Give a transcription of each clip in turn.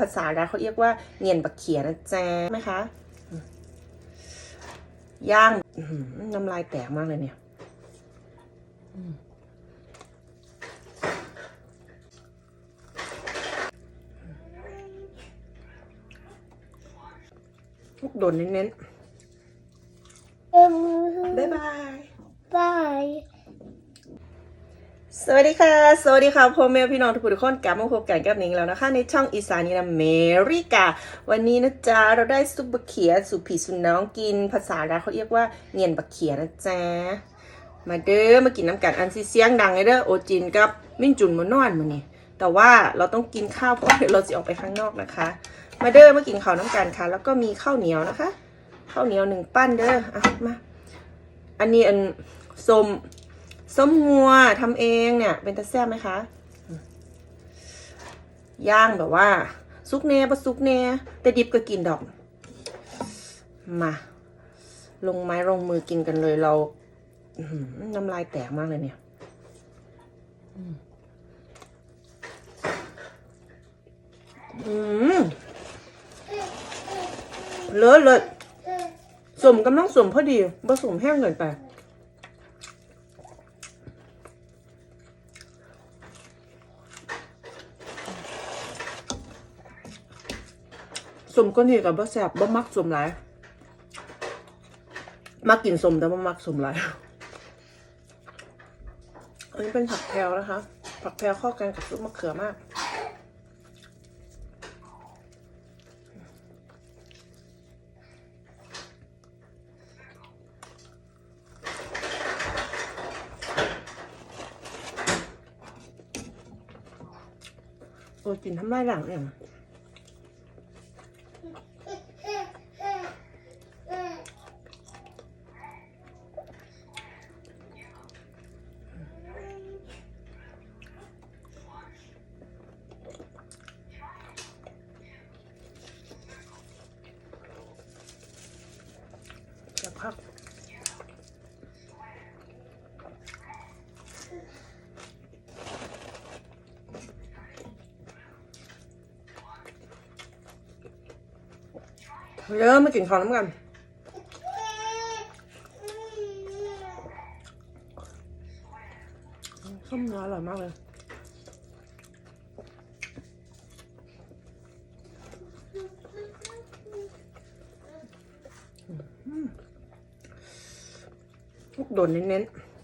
ภาษาดาเขาเรียกว่าเงียนบักเขียนะจ๊ะไหมคะย่างน้ำลายแตกมากเลยเนี่ยอืมลูกโดนเน้นๆบ๊ายบาย bye. สวัสดีค่ะ สวัสดีค่ะพ่อแม่พี่น้องทุกคนทุกคนกลับมาพบกันกับหนิงแล้วนะคะ ในช่องอีสานีนะเมริกา วันนี้นะจ๊ะ เราได้ซุปบะเขียสุผีสุน้องกินภาษาดาเขาเรียกว่าเงียนบะเขียนะจ๊ะ มาเด้อมากินน้ำกันอันซีเสียงดังเลยเด้อโอจินกับมิ่งจุนมานอนมานี่แต่ว่าเราต้องกินข้าวเพราะเดี๋ยวเราจะออกไปข้างนอกนะคะ มาเด้อมากินข้าวน้ำกันค่ะ แล้วก็มีข้าวเหนียวนะคะข้าวเหนียวหนึ่งปั้นเด้ออะมาอันนี้อันส้ม ส้มงัวทำเองเนี่ย เป็นตะแซ่บไหมคะ ย่างแบบว่า ซุกเน่ปะซุกเน่แต่ดิบก็กินดอก มา ลงไม้ลงมือกินกันเลยเราน้ำลายแตกมากเลยเนี่ยอืมอืมเลอะเลยสมกำลังสมพอดีผสมแห้งเกินไป สมก็นี่กับบ่แซ่บบ่มักสมหลายมักกินสมแต่บ่มักสมหลายอันนี้เป็นผักแพรวนะคะ ผักแพรวเข้ากันกับซุปมะเขือมากโอ้กินทำลายหลังเอง จะพักเริ่มมากินข้าวน้ำกันส้มเนื้ออร่อยมากเลย ลูกโดดเน้นๆ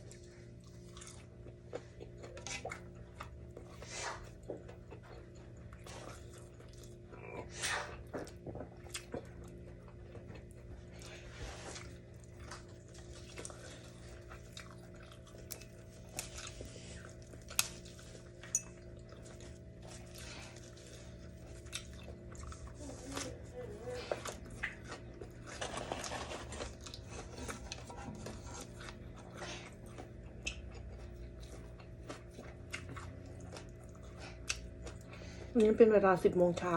วันนี้เป็นเวลาสิบโมงเช้า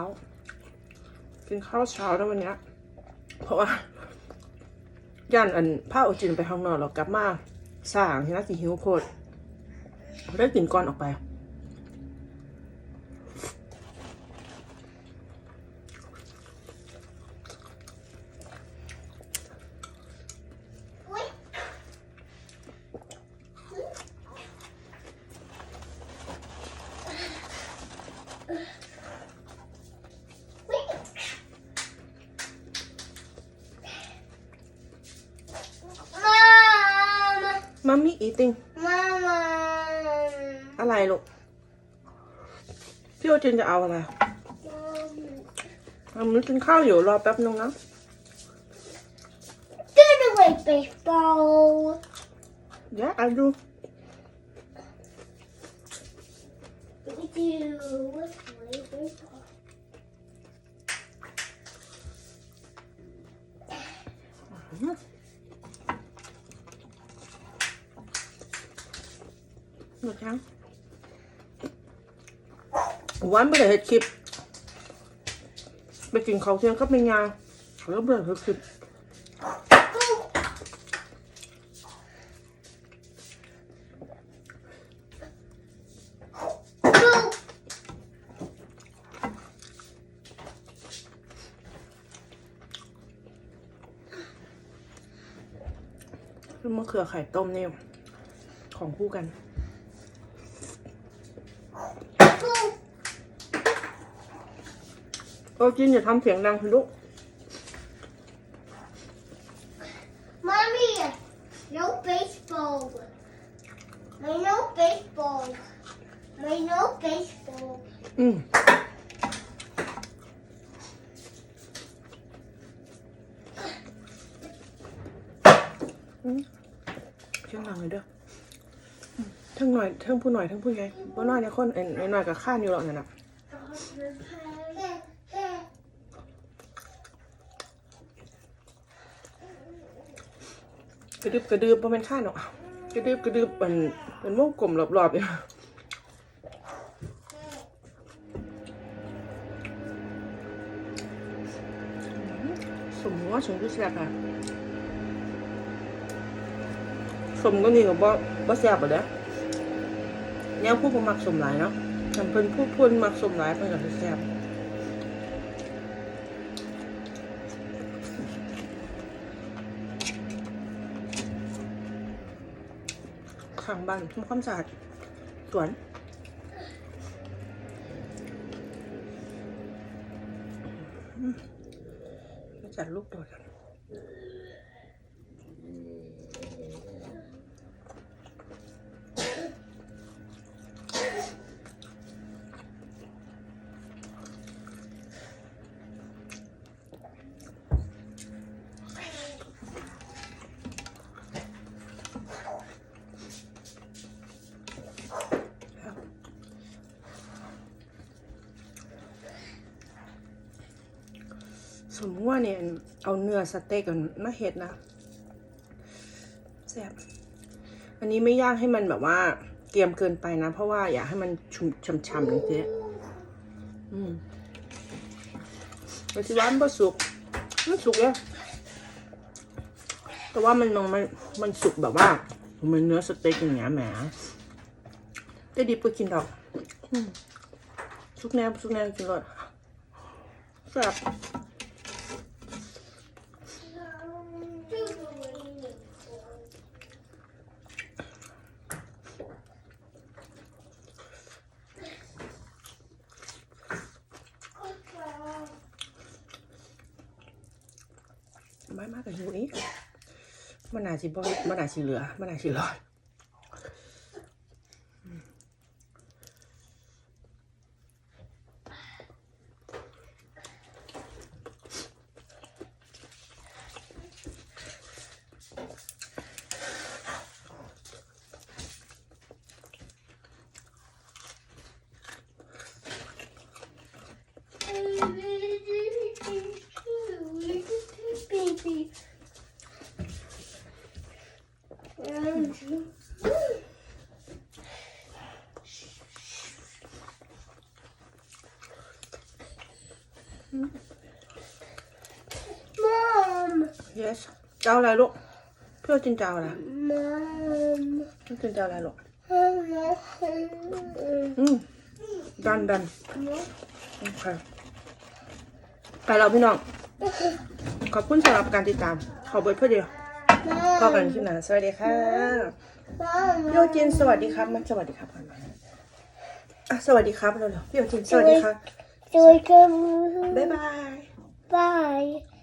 กินข้าวเช้าแล้ววันนี้เพราะว่าย่านอันผ้าโอจินไปข้างนอกเรากลับมาสร้างที่น่าสิหิวโคตรได้กินก่อนออกไป Mama. มัมมี่อีติง Mama. อะไรลูก พี่โอจินจะเอาอะไรมัมมี่กินข้าวอยู่รอแป๊บนึงนะ Get away, baseball. เดี๋ยวเอาดู We do with my baseball. ห นะคะวันไม่ได้เห็ดคลิป ไปกินเขาเทียงกับเม่ยแล้วเบื่อเห็ดคลิปมะเขือไข่ต้มเนี่ยของคู่กัน โอ้จินอย่าทำเสียงดังคุณลูก Mommy, no baseball. My no baseball. My no baseball. อืมอืมเสียงดังเลยเด้ออืมทั้งหน่อยทั้งผู้หน่อยทั้งผู้ใหญ่บ่น้อยเนี่ยคนเอ็นหน่อยกับข้านอยู่หรอกนั่นน่ะก ระดึบกระดึบบ่เป็นข้านหรอกกระดึบกระดึบมันเป็นวงกลมรอบๆอยู่สมว่าสมก็แซ่บอะสมก็นี่ก็บ่บ่แซ่บอะเด้อแนวผู้บ่มักสมหลายเนาะคันเพิ่นผู้พิ่นมักสมหลายเพิ่นก็สิแซ่บ ข้างบ้านทำความสะอาดสวนจัดลูกตัวกัน สมมติว่าเนี่ยเอาเนื้อสเต็กกันมาเห็ดนะแซ่บอันนี้ไม่ย่างให้มันแบบว่าเกรียมเกินไปนะ เพราะว่าอยากให้มันชุ่มช่ำๆอย่างเงี้ยอืมแต่ที่ว่ามันก็สุกมันสุกแล้วแต่ว่ามันมันมันสุกแบบว่ามือนเนื้อสเต็กอย่างเงี้ยแหมได้ดิบก็กินดอกอสุกแนวสุกแนวกินเลยแซ่บ ไม่มากกับหิวนี้มันอาจสิบ่มันอาจสิเหลือ มันอาจสิลอย Mom, yes เจ้าอะไรลูกเพื่อจินเจ้าอะไร mom, เพื่อจินเจ้าอะไรลูก mom, อืมดันดันโอเคไปเราพี่น้อง ขอบคุณสำหรับการติดตาม ขอเบิร์ดเพื่อเดียวพอกันขึ้นนะสวัสดีค่ะพี่โอจินสวัสดีครับมันสวัสดีครับก่อนมาอะสวัสดีครับเร็วๆพี่โอจินสวัสดีครับ So we can บ๊ายบาย bye.